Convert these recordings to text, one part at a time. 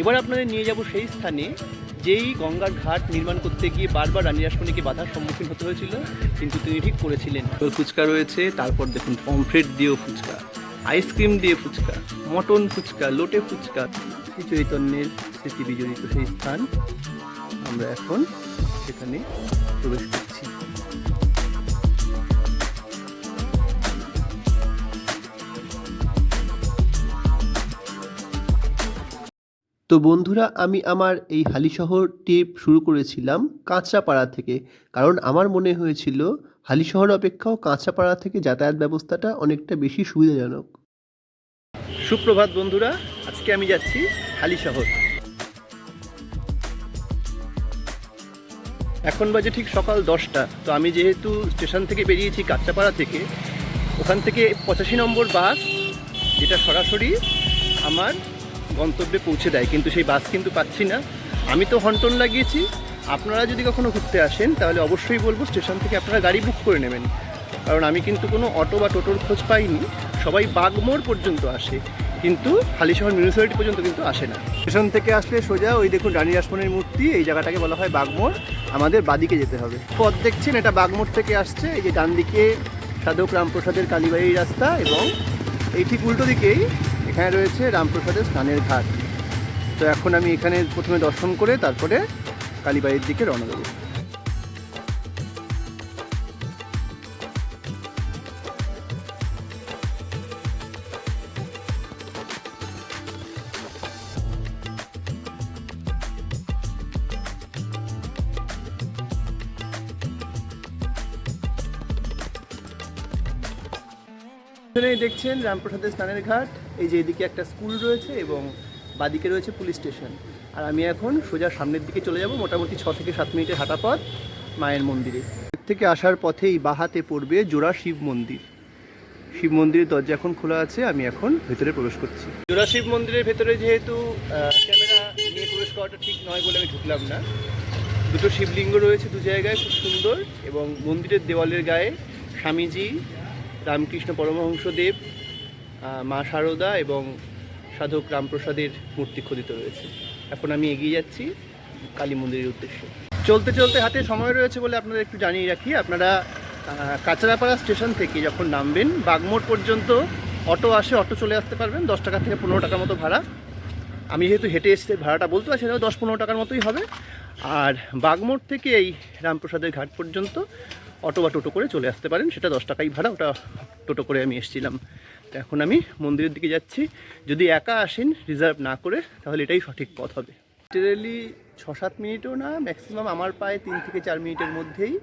এবার আপনাদের নিয়ে যাব সেই স্থানে, যেই গঙ্গার ঘাট নির্মাণ করতে গিয়ে বারবার রানী রাসমণিকে বাধার সম্মুখীন হতে হয়েছিল, কিন্তু তিনি ঠিক করেছিলেন। ফুচকা রয়েছে, তারপর দেখুন, পমফ্রেট দিয়েও ফুচকা, আইসক্রিম দিয়ে ফুচকা, মটন ফুচকা, লোটে ফুচকা শ্রী চৈতন্যের স্মৃতি বিজড়িত সেই স্থান। আমরা এখন সেখানে প্রবেশ করছি। তো বন্ধুরা, আমি আমার এই হালিশহর ট্রিপ শুরু করেছিলাম কাঁচরাপাড়া থেকে। কারণ আমার মনে হয়েছিল হালিশহর অপেক্ষাও কাঁচরাপাড়া থেকে যাতায়াত ব্যবস্থাটা অনেকটা বেশি সুবিধাজনক। সুপ্রভাত বন্ধুরা, আজকে আমি যাচ্ছি হালিশহর। এখন বাজে ঠিক সকাল দশটা, তো আমি যেহেতু স্টেশন থেকে বেরিয়েছি কাঁচরাপাড়া থেকে, ওখান থেকে পঁচাশি নম্বর বাস, যেটা সরাসরি আমার গন্তব্যে পৌঁছে দেয়, কিন্তু সেই বাস কিন্তু পাচ্ছি না। আমি তো হন্টন লাগিয়েছি। আপনারা যদি কখনো ঘুরতে আসেন, তাহলে অবশ্যই বলব স্টেশন থেকে আপনারা গাড়ি বুক করে নেবেন। কারণ আমি কিন্তু কোনো অটো বা টোটোর খোঁজ পাইনি। সবাই বাগমোড় পর্যন্ত আসে। কিন্তু হালিশহর মিউনিসিপ্যালিটি পর্যন্ত কিন্তু আসে না। স্টেশন থেকে আসলে সোজা ওই দেখুন রানী রাসমণির মূর্তি, এই জায়গাটাকে বলা হয় বাগমোড় আমাদের বাদিকে যেতে হবে। পথ দেখছেন, এটা বাগমোড় থেকে আসছে। এই যে ডান দিকে সাধক রামপ্রসাদের কালীবাড়ির রাস্তা এবং এই ঠিক উল্টো দিকেই এখানে রয়েছে রামপ্রসাদের স্নানের ঘাট। তো এখন আমি এখানে প্রথমে দর্শন করে তারপরে কালীবাড়ির দিকে রওনা দেবো। এখানে দেখছেন রামপ্রসাদের স্নানের ঘাট। এই যে এদিকে একটা স্কুল রয়েছে এবং বাদিকে রয়েছে পুলিশ স্টেশন। আর আমি এখন সোজা সামনের দিকে চলে যাব, মোটামুটি ছ থেকে সাত মিনিটের হাঁটা পথ মায়ের মন্দিরে। থেকে আসার পথেই বাহাতে পড়বে জোড়া শিব মন্দির। শিব মন্দিরের দরজা এখন খোলা আছে, আমি এখন ভেতরে প্রবেশ করছি। জোড়া শিব মন্দিরের ভেতরে যেহেতু ক্যামেরা নিয়ে প্রবেশ করাটা ঠিক নয় বলে আমি ঢুকলাম না। দুটো শিবলিঙ্গ রয়েছে দু জায়গায়, খুব সুন্দর। এবং মন্দিরের দেওয়ালের গায়ে স্বামীজি রামকৃষ্ণ পরমহংসদেব মা শারদা এবং সাধক রামপ্রসাদের মূর্তি খোদিত রয়েছে। এখন আমি এগিয়ে যাচ্ছি কালী মন্দিরের উদ্দেশ্যে। চলতে চলতে হাতে সময় রয়েছে বলে আপনাদের একটু জানিয়ে রাখি, আপনারা কাঁচরাপাড়া স্টেশন থেকে যখন নামবেন, বাগমোড় পর্যন্ত অটো আসে, অটো চলে আসতে পারবেন, দশ টাকা থেকে পনেরো টাকার মতো ভাড়া। আমি যেহেতু হেঁটে এসে ভাড়াটা বলতে পারছি দশ পনেরো টাকার মতোই হবে। আর বাগমোড় থেকে এই রামপ্রসাদের ঘাট পর্যন্ত অটো বা টোটো করে চলে আসতে পারেন, সেটা দশ টাকাই ভাড়া, ওটা টোটো করে আমি এসেছিলাম। তো এখন আমি মন্দিরের দিকে যাচ্ছি। যদি একা আসেন রিজার্ভ না করে, তাহলে এটাই সঠিক পথ হবে। লিটারেলি ছ সাত মিনিটও না ম্যাক্সিমাম আমার পায়ে তিন থেকে চার মিনিটের মধ্যেই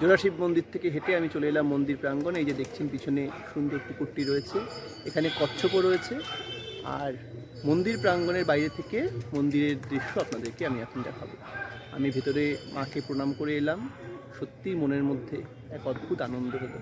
জোড়াশিব মন্দির থেকে হেঁটে আমি চলে এলাম মন্দির প্রাঙ্গণ। এই যে দেখছেন, পিছনে সুন্দর পুকুরটি রয়েছে, এখানে কচ্ছপও রয়েছে। আর মন্দির প্রাঙ্গণের বাইরে থেকে মন্দিরের দৃশ্য আপনাদেরকে আমি এখন দেখাবো। আমি ভেতরে মাকে প্রণাম করে এলাম। সত্যিই মনের মধ্যে এক অদ্ভুত আনন্দ হলো।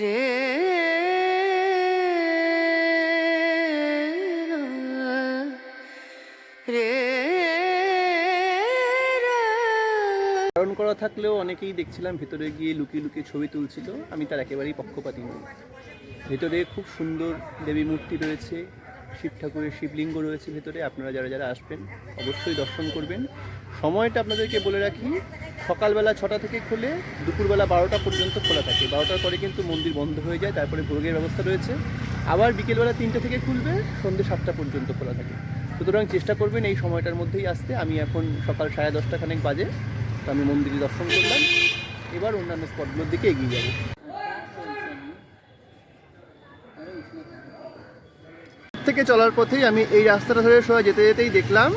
রে করা থাকলেও অনেকেই দেখছিলাম ভেতরে গিয়ে লুকিয়ে লুকিয়ে ছবি তুলছিল। আমি তার একেবারেই পক্ষপাতী নই। ভেতরে খুব সুন্দর দেবী মূর্তি রয়েছে, শিব ঠাকুরের শিবলিঙ্গ রয়েছে ভেতরে, আপনারা যারা যারা আসবেন অবশ্যই দর্শন করবেন। সময়টা আপনাদেরকে বলে রাখি, সকালবেলা ছটা থেকে খুলে দুপুরবেলা বারোটা পর্যন্ত খোলা থাকে। বারোটার পরে কিন্তু মন্দির বন্ধ হয়ে যায়, তারপরে ভোগের ব্যবস্থা রয়েছে। আবার বিকেলবেলা তিনটে থেকে খুলবে, সন্ধ্যে সাতটা পর্যন্ত খোলা থাকে। সুতরাং চেষ্টা করবেন এই সময়টার মধ্যেই আসতে। আমি এখন সকাল সাড়ে দশটা খানেক বাজে। তো আমি মন্দিরে দর্শন করলাম। এবার অন্যান্য স্পটগুলোর দিকে এগিয়ে যাব। থেকে চলার পথেই আমি এই রাস্তাটা ধরে সোজা যেতে যেতেই দেখলাম,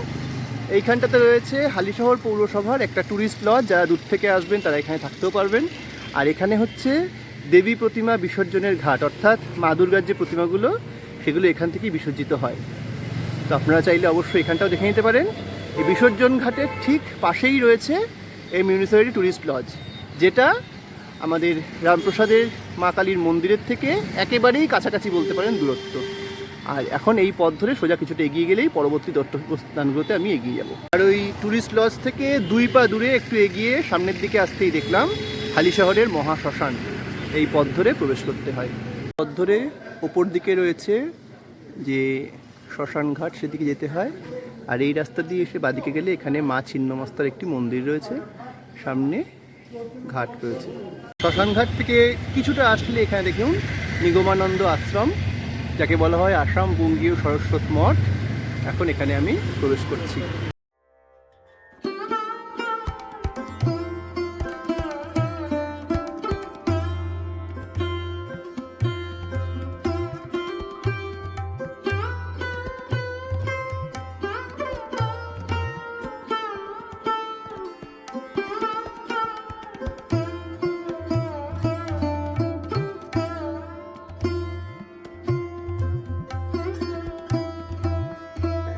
এইখানটাতে রয়েছে হালিশহর পৌরসভার একটা ট্যুরিস্ট লজ যারা দূর থেকে আসবেন তারা এখানে থাকতেও পারবেন। আর এখানে হচ্ছে দেবী প্রতিমা বিসর্জনের ঘাট, অর্থাৎ মা দুর্গার যে প্রতিমাগুলো, সেগুলো এখান থেকেই বিসর্জিত হয়। তো আপনারা চাইলে অবশ্যই এখানটাও দেখে নিতে পারেন। এই বিসর্জন ঘাটের ঠিক পাশেই রয়েছে এই মিউনিসিপ্যালিটি ট্যুরিস্ট লজ, যেটা আমাদের রামপ্রসাদের মা কালীর মন্দিরের থেকে একেবারেই কাছাকাছি বলতে পারেন দূরত্ব। আর এখন এই পথ ধরে সোজা কিছুটা এগিয়ে গেলেই পরবর্তী দর্শনস্থানগুলোতে আমি এগিয়ে যাব। আর ওই ট্যুরিস্ট লজ থেকে দুই পা দূরে একটু এগিয়ে সামনের দিকে আসতেই দেখলাম হালি শহরের মহা শ্মশান। এই পথ ধরে প্রবেশ করতে হয়। পথ ধরে ওপর দিকে রয়েছে যে শ্মশান ঘাট সেদিকে যেতে হয়। আর এই রাস্তা দিয়ে এসে বাদিকে গেলে এখানে মা ছিন্নমস্তার একটি মন্দির রয়েছে। সামনে ঘাট রয়েছে। শ্মশান ঘাট থেকে কিছুটা আসলে এখানে দেখুন নিগমানন্দ আশ্রম, যাকে বলা হয় আসাম বঙ্গীয় সরস্বত মঠ। এখন এখানে আমি প্রবেশ করছি।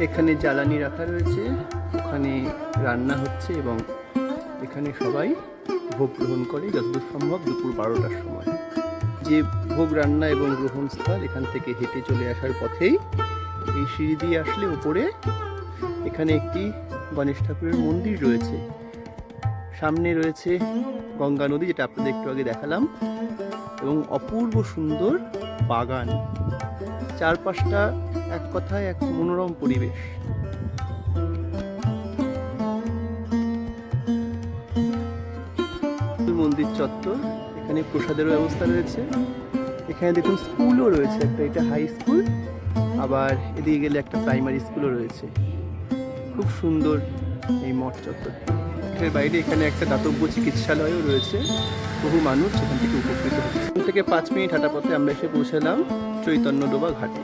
এখানে জ্বালানি রাখা রয়েছে, ওখানে রান্না হচ্ছে এবং এখানে সবাই ভোগ গ্রহণ করে যতদূর সম্ভব দুপুর বারোটার সময়। যে ভোগ রান্না এবং গ্রহণ স্থল এখান থেকে হেঁটে চলে আসার পথেই এই সিঁড়ি দিয়ে আসলে উপরে এখানে একটি গণেশ ঠাকুরের মন্দির রয়েছে। সামনে রয়েছে গঙ্গা নদী, যেটা আপনাদের একটু আগে দেখালাম, এবং অপূর্ব সুন্দর বাগান। চারপাশটা এক কথায় এক মনোরম পরিবেশ। মন্দির চত্বর, এখানে প্রসাদের ব্যবস্থা রয়েছে। এখানে দেখুন স্কুলও রয়েছে, একটা এটা হাই স্কুল, আবার এদিকে গেলে একটা প্রাইমারি স্কুলও রয়েছে। খুব সুন্দর এই মঠ চত্বর এর বাইরে এখানে একটা দাতব্য চিকিৎসালয়ও রয়েছে। বহু মানুষ সেখান থেকে উপকৃত হচ্ছে। থেকে পাঁচ মিনিট হাঁটা পথে আমরা এসে পৌঁছালাম চৈতন্যডোবা ঘাটে।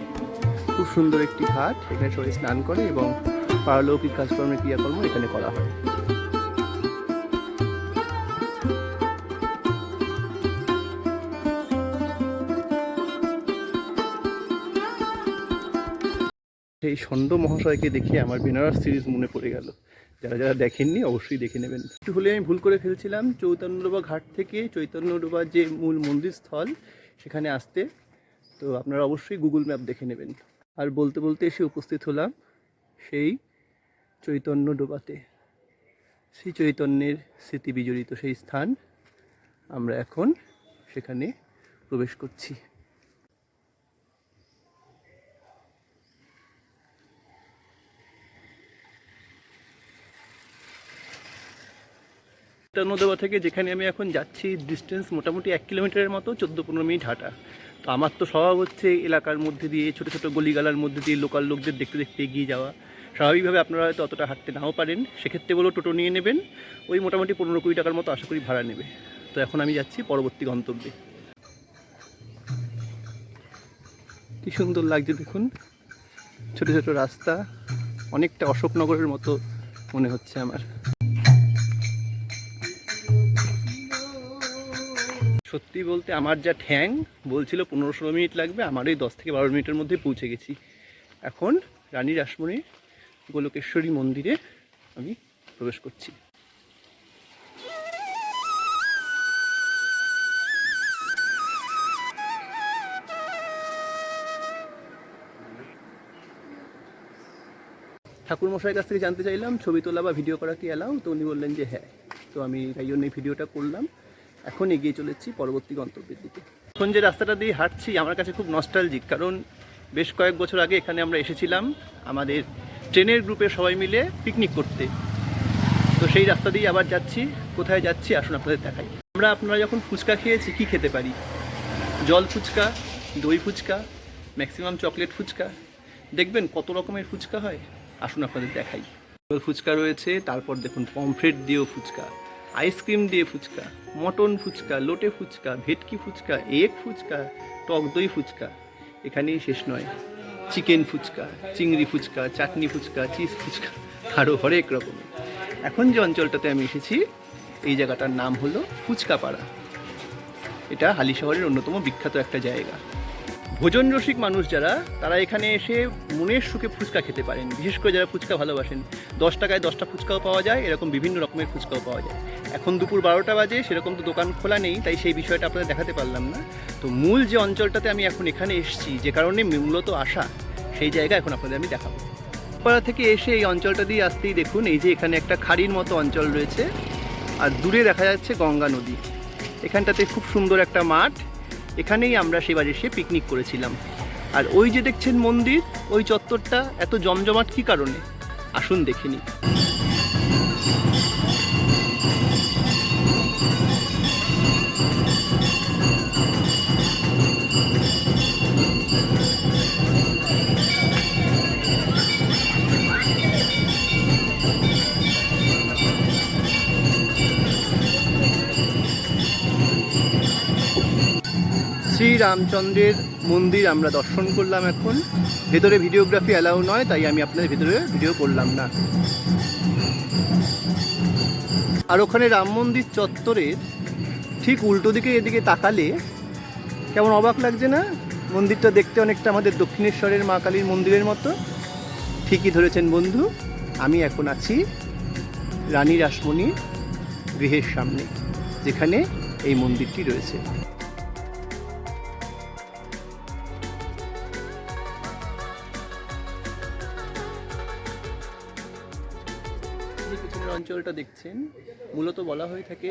খুব সুন্দর একটি ঘাট, এখানে সবাই স্নান করে এবং পারলৌকিক কাজকর্মের ক্রিয়াকর্ম এখানে করা হয়। সেই ষণ্ড মহাশয়কে দেখে আমার বেনারস সিরিজ মনে পড়ে গেল। যারা যারা দেখেননি, অবশ্যই দেখে নেবেন। একটু হলে আমি ভুল করে ফেলছিলাম চৈতন্যডোবা ঘাট থেকে চৈতন্যডোবার যে মূল মন্দির স্থল, সেখানে আসতে। তো আপনারা অবশ্যই গুগল ম্যাপ দেখে নেবেন। আর বলতে বলতে এসে উপস্থিত হলাম সেই চৈতন্য ডোবাতে সেই চৈতন্যের স্মৃতি বিজড়িত সেই স্থান। আমরা এখন সেখানে প্রবেশ করছি। নদবা থেকে যেখানে আমি এখন যাচ্ছি ডিস্টেন্স মোটামুটি এক কিলোমিটারের মতো চোদ্দ পনেরো মিনিট হাঁটা। তো আমার তো স্বভাব হচ্ছে এলাকার মধ্যে দিয়ে, ছোটো ছোটো গলিগালার মধ্যে দিয়ে লোকাল লোকদের দেখতে দেখতে এগিয়ে যাওয়া। স্বাভাবিকভাবে আপনারা হয়তো অতটা হাঁটতে নাও পারেন। সেক্ষেত্রে বলো টোটো নিয়ে নেবেন। ওই মোটামুটি পনেরো কুড়ি টাকার মতো আশা করি ভাড়া নেবে। তো এখন আমি যাচ্ছি পরবর্তী গন্তব্যে। কি সুন্দর লাগছে দেখুন। ছোট ছোট রাস্তা। অনেকটা অশোকনগরের মতো মনে হচ্ছে আমার। সত্যি বলতে আমার যা ঠ্যাং বলছিল পনেরো ষোলো মিনিট লাগবে, আমার ওই দশ থেকে বারো মিনিটের মধ্যে পৌঁছে গেছি। এখন রানী রাসমণি গোলকেশ্বরী মন্দিরে আমি প্রবেশ করছি। ঠাকুর মশাইয়ের কাছ থেকে জানতে চাইলাম, ছবি তোলা বা ভিডিও করা কি অ্যালাউ তো উনি বললেন যে হ্যাঁ। তো আমি তাই জন্য ভিডিওটা করলাম। এখন এগিয়ে চলেছি পরবর্তী গন্তব্যের দিকে। এখন যে রাস্তাটা দিয়ে হাঁটছি, আমার কাছে খুব নস্টালজিক কারণ বেশ কয়েক বছর আগে এখানে আমরা এসেছিলাম আমাদের ট্রেনের গ্রুপে সবাই মিলে পিকনিক করতে। তো সেই রাস্তা দিয়ে আবার যাচ্ছি। কোথায় যাচ্ছি আসুন আপনাদের দেখাই। আমরা আপনারা যখন ফুচকা খেয়েছি, কি খেতে পারি? জল ফুচকা, দই ফুচকা ম্যাক্সিমাম চকলেট ফুচকা। দেখবেন কত রকমের ফুচকা হয়? আসুন আপনাদের দেখাই। ফুচকা রয়েছে, তারপর দেখুন পমফ্রেট দিয়েও ফুচকা। আইসক্রিম দিয়ে ফুচকা, মটন ফুচকা, লোটে ফুচকা, ভেটকি ফুচকা, এগ ফুচকা, টক দই ফুচকা। এখানেই শেষ নয়। চিকেন ফুচকা, চিংড়ি ফুচকা, চাটনি ফুচকা, চিজ ফুচকা আরও হরেক রকমের এখন যে অঞ্চলটাতে আমি এসেছি, এই জায়গাটার নাম হলো ফুচকাপাড়া। এটা হালি শহরের অন্যতম বিখ্যাত একটা জায়গা। ভোজন রসিক মানুষ যারা, তারা এখানে এসে মনের সুখে ফুচকা খেতে পারেন। বিশেষ করে যারা ফুচকা ভালোবাসেন, দশ টাকায় দশটা ফুচকাও পাওয়া যায়, এরকম বিভিন্ন রকমের ফুচকাও পাওয়া যায়। এখন দুপুর বারোটা বাজে, সেরকম তো দোকান খোলা নেই, তাই সেই বিষয়টা আপনাদের দেখাতে পারলাম না। তো মূল যে অঞ্চলটাতে আমি এখন এখানে এসেছি, যে কারণে মূলত আসা সেই জায়গা এখন আপনাদের আমি দেখাবো। পাড়া থেকে এসে এই অঞ্চলটা দিয়ে আসতেই দেখুন, এই যে এখানে একটা খাড়ির মতো অঞ্চল রয়েছে, আর দূরে দেখা যাচ্ছে গঙ্গা নদী। এখানটাতে খুব সুন্দর একটা মাঠ এখানেই আমরা সেবার এসে পিকনিক করেছিলাম। আর ওই যে দেখছেন মন্দির, ওই চত্বরটা এত জমজমাট কি কারণে? আসুন দেখে রামচন্দ্রের মন্দির আমরা দর্শন করলাম এখন। ভেতরে ভিডিওগ্রাফি অ্যালাউ নয়, তাই আমি আপনাদের ভেতরে ভিডিও করলাম না। আর ওখানে রাম মন্দির চত্বরের ঠিক উল্টো দিকে এদিকে তাকালে কেমন অবাক লাগছে না? মন্দিরটা দেখতে অনেকটা আমাদের দক্ষিণেশ্বরের মা কালীর মন্দিরের মতো। ঠিকই ধরেছেন বন্ধু, আমি এখন আছি রানী রাসমণির গৃহের সামনে, যেখানে এই মন্দিরটি রয়েছে। পিছনের অঞ্চলটা দেখছেন, মূলত বলা হয়ে থাকে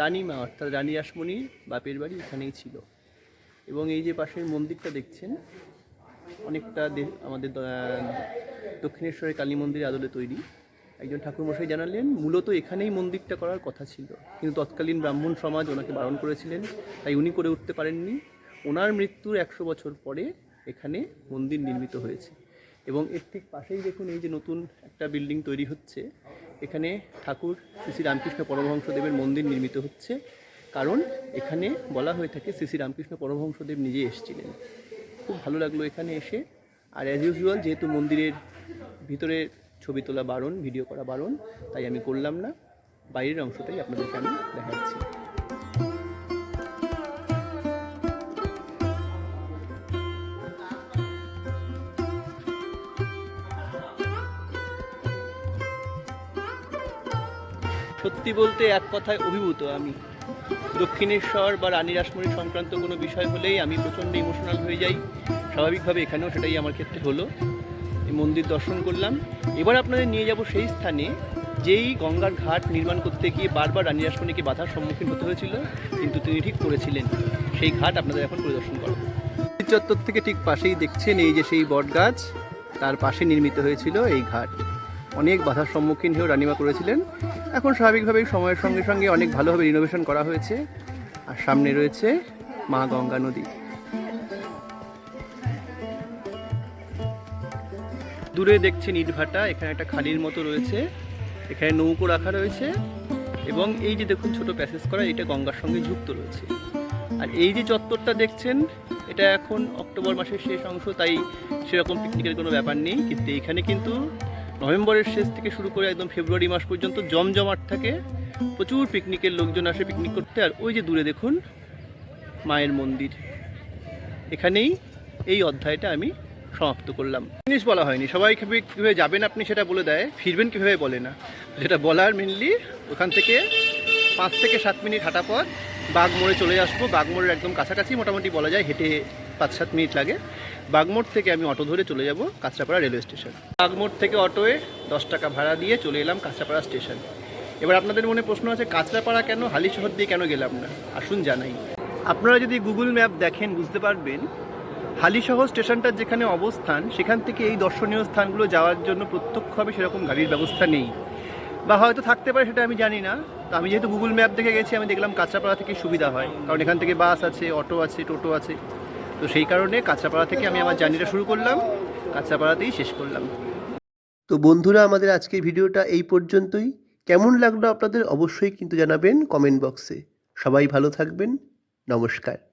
রানীমা, অর্থাৎ রানী রাসমণির বাপের বাড়ি এখানেই ছিল। এবং এই যে পাশের মন্দিরটা দেখছেন, অনেকটা আমাদের দক্ষিণেশ্বরের কালী মন্দির আদলে তৈরি। একজন ঠাকুরমশাই জানালেন, মূলত এখানেই মন্দিরটা করার কথা ছিল। কিন্তু তৎকালীন ব্রাহ্মণ সমাজ ওনাকে বারণ করেছিলেন, তাই উনি করে উঠতে পারেননি। ওনার মৃত্যুর একশো বছর পরে এখানে মন্দির নির্মিত হয়েছে। এবং এর ঠিক পাশেই দেখুন এই যে নতুন একটা বিল্ডিং তৈরি হচ্ছে। এখানে ঠাকুর শ্রী শ্রী রামকৃষ্ণ পরমহংসদেবের মন্দির নির্মিত হচ্ছে। কারণ এখানে বলা হয়ে থাকে শ্রী শ্রী রামকৃষ্ণ পরমহংসদেব নিজে এসেছিলেন। খুব ভালো লাগল এখানে এসে। আর অ্যাজ ইউজুয়াল যেহেতু মন্দিরের ভিতরে ছবি তোলা বারণ ভিডিও করা বারণ, তাই আমি করলাম না। বাইরের অংশটাই আপনাদেরকে আমি দেখাচ্ছি। সত্যি বলতে এক কথায় অভিভূত আমি। দক্ষিণেশ্বর বা রানী রাসমণি সংক্রান্ত কোনো বিষয় হলেই আমি প্রচণ্ড ইমোশনাল হয়ে যাই। স্বাভাবিকভাবে এখানেও সেটাই আমার ক্ষেত্রে হলো। এই মন্দির দর্শন করলাম। এবার আপনাদের নিয়ে যাব সেই স্থানে, যেই গঙ্গার ঘাট নির্মাণ করতে গিয়ে বারবার রানী রাসমণিকে বাধার সম্মুখীন হতে হয়েছিল, কিন্তু তিনি ঠিক করেছিলেন। সেই ঘাট আপনাদের এখন পরিদর্শন করব। চত্বর থেকে ঠিক পাশেই দেখছেন এই যে সেই বটগাছ, তার পাশে নির্মিত হয়েছিল এই ঘাট। অনেক বাধার সম্মুখীন হয়েও রানিমা করেছিলেন। এখন স্বাভাবিকভাবেই সময়ের সঙ্গে সঙ্গে অনেক ভালোভাবে রিনোভেশন করা হয়েছে। আর সামনে রয়েছে মা গঙ্গা নদী। দূরে দেখছেন ইটভাটা এখানে একটা খালির মতো রয়েছে। এখানে নৌকো রাখা রয়েছে এবং এই যে দেখুন ছোট প্যাসেজ করা, এটা গঙ্গার সঙ্গে যুক্ত রয়েছে। আর এই যে চত্বরটা দেখছেন, এটা এখন অক্টোবর মাসের শেষ অংশ, তাই সেরকম পিকনিকের কোনো ব্যাপার নেই। কিন্তু এখানে কিন্তু নভেম্বরের শেষ থেকে শুরু করে একদম ফেব্রুয়ারি মাস পর্যন্ত জমজমাট থাকে। প্রচুর পিকনিকের লোকজন আসে পিকনিক করতে। আর ওই যে দূরে দেখুন, মায়ের মন্দির। এখানেই এই অধ্যায়টা আমি সমাপ্ত করলাম। জিনিস বলা হয়নি, সবাই কীভাবে যাবেন আপনি সেটা বলে দেয়। ফিরবেন কীভাবে বলে না। যেটা বলার মেনলি ওখান থেকে পাঁচ থেকে সাত মিনিট হাঁটা পর বাঘমোড়ে চলে আসব। বাগমোড়ের একদম কাছাকাছি মোটামুটি বলা যায়, হেঁটে পাঁচ সাত মিনিট লাগে। বাগমোড় থেকে আমি অটো ধরে চলে যাব কাঁচরাপাড়া রেলওয়ে স্টেশন। বাগমোড় থেকে অটোয়ে দশ টাকা ভাড়া দিয়ে চলে এলাম কাঁচরাপাড়া স্টেশন। এবার আপনাদের মনে প্রশ্ন আছে, কাঁচরাপাড়া কেন হালি শহর দিয়ে কেন গেলাম না? আসুন জানাই। আপনারা যদি গুগল ম্যাপ দেখেন, বুঝতে পারবেন, হালিশহর স্টেশনটার যেখানে অবস্থান, সেখান থেকে এই দর্শনীয় স্থানগুলো যাওয়ার জন্য প্রত্যক্ষভাবে সেরকম গাড়ির ব্যবস্থা নেই। বা হয়তো থাকতে পারে সেটা আমি জানি না। তো আমি যেহেতু গুগল ম্যাপ দেখে গেছি, আমি দেখলাম কাঁচরাপাড়া থেকে সুবিধা হয়। কারণ এখান থেকে বাস আছে, অটো আছে, টোটো আছে। তো সেই কারণে কাঁচাপাড়া থেকে আমি আমার জার্নিটা শুরু করলাম। কাঁচাপাড়াতেই শেষ করলাম। তো বন্ধুরা, আমাদের আজকের ভিডিওটা এই পর্যন্তই। কেমন লাগল আপনাদের অবশ্যই কিন্তু জানাবেন কমেন্ট বক্সে। সবাই ভালো থাকবেন। নমস্কার।